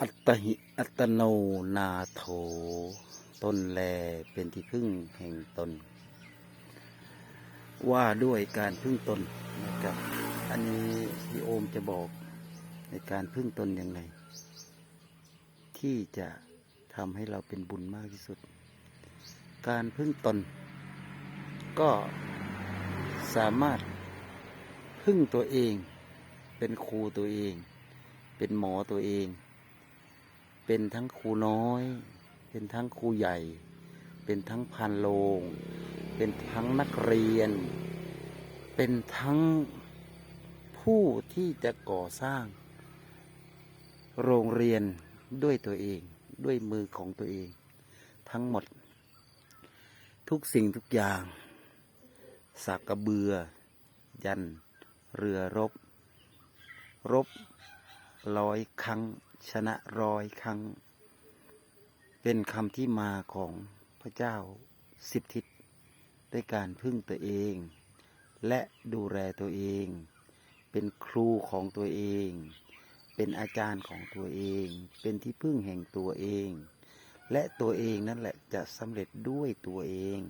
อัตหิอัตโนนาโถตนแลเป็นที่พึ่งแห่งตน ว่าด้วยการพึ่งตนนะครับ อันนี้พี่โอมจะบอกในการพึ่งตนอย่างไร ที่จะทำให้เราเป็นบุญมากที่สุด การพึ่งตน ก็สามารถพึ่งตัวเอง เป็นครูตัวเอง เป็นหมอตัวเอง เป็นทั้งครูน้อย เป็นทั้งครูใหญ่ เป็นทั้งพันโลง เป็นทั้งนักเรียน เป็นทั้งผู้ที่จะก่อสร้าง โรงเรียนด้วยตัวเอง ด้วยมือของตัวเอง ทั้งหมด ทุกสิ่งทุกอย่างสากกระเบือ ยัน เรือรบ รบ ร้อยครั้ง ชนะร้อยครั้ง เป็นคำที่มาของพระเจ้าสิบทิศด้วยการพึ่งตัวเอง และดูแลตัวเอง เป็นครูของตัวเอง เป็นอาจารย์ของตัวเอง เป็นที่พึ่งแห่งตัวเอง และตัวเองนั่นแหละจะสำเร็จด้วยตัวเอง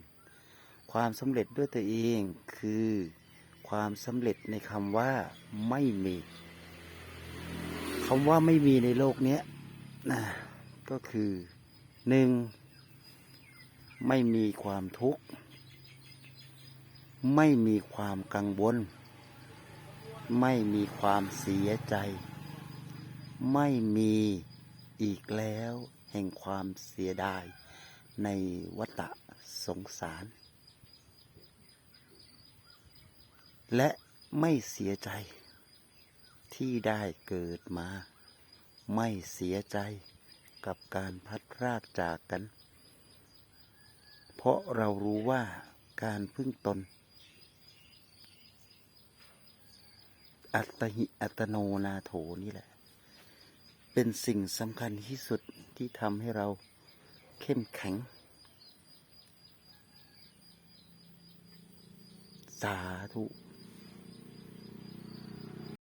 ความสำเร็จด้วยตัวเองคือความสำเร็จในคำว่าไม่มี คำว่าไม่มีในโลกนี้นะก็คือหนึ่งไม่มีความทุกข์ ไม่มีความกังวล ไม่มีความเสียใจ ไม่มีอีกแล้วแห่งความเสียดาย ในวัฏสงสาร และไม่เสียใจ ที่ได้เกิดมา ไม่เสียใจกับการพัดรากจากกัน เพราะเรารู้ว่าการพึ่งตน อัตหิอัตโนนาโถนี่แหละ เป็นสิ่งสำคัญที่สุดที่ทำให้เราเข้มแข็ง สาธุ